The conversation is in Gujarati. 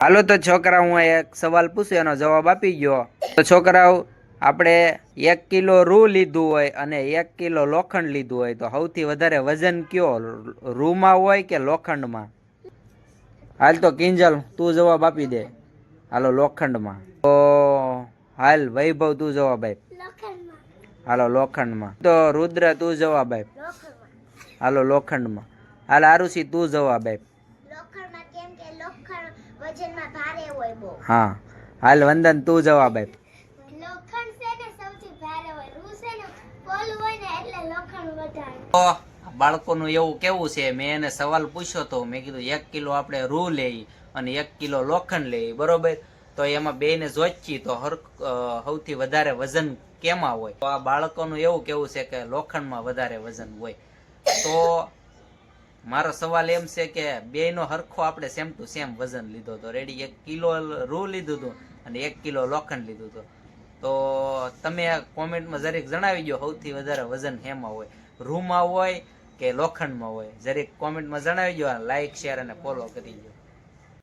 હાલો તો છોકરા હું એક સવાલ પૂછું એનો જવાબ આપી ગયો. તો છોકરાઓ આપણે એક કિલો રૂ લીધું હોય અને એક કિલો લોખંડ લીધું હોય તો સૌથી વધારે વજન કયો રૂમાં હોય કે લોખંડમાં? હાલ તો કિંજલ તું જવાબ આપી દે. હાલો લોખંડમાં. તો હાલ વૈભવ તું જવાબ આપ. હાલો લોખંડમાં. તો રુદ્ર તું જવાબ આપ. હાલો લોખંડમાં. હાલ આરુષી તું જવાબ આપ લોખંડમાં કેમ કે લોખંડ વજનમાં ભારે હોય બહુ. હા. હાલ વંદન તું જવાબ આપ. લોખંડ છે ને સૌથી ભારે હોય. રૂ છે ને પોલું હોય ને એટલે લોખંડ વધારે. તો બાળકોનું એવું કેવું છે? મેં એને સવાલ પૂછ્યો તો મેં કીધું એક કિલો આપણે રૂ લઈ અને એક કિલો લોખંડ લઈ. બરોબર? તો એમાં બેને જોચી તો હર સૌથી વધારે વજન કેમાં હોય? તો આ બાળકોનું એવું કેવું છે કે લોખંડમાં વધારે વજન હોય. તો મારો સવાલ એમ છે કે બેયનો હરખો આપણે સેમ ટુ સેમ વજન લીધો તો રેડી એક કિલો રૂ લીધું હતું અને એક કિલો લોખંડ લીધું હતું. તો તમે કોમેન્ટમાં જરીક જણાવી દો સૌથી વધારે વજન હેમાં હોય. રૂમાં હોય કે લોખંડમાં હોય? જરીક કોમેન્ટમાં જણાવી દો લાઇક શેર અને ફોલો કરી દો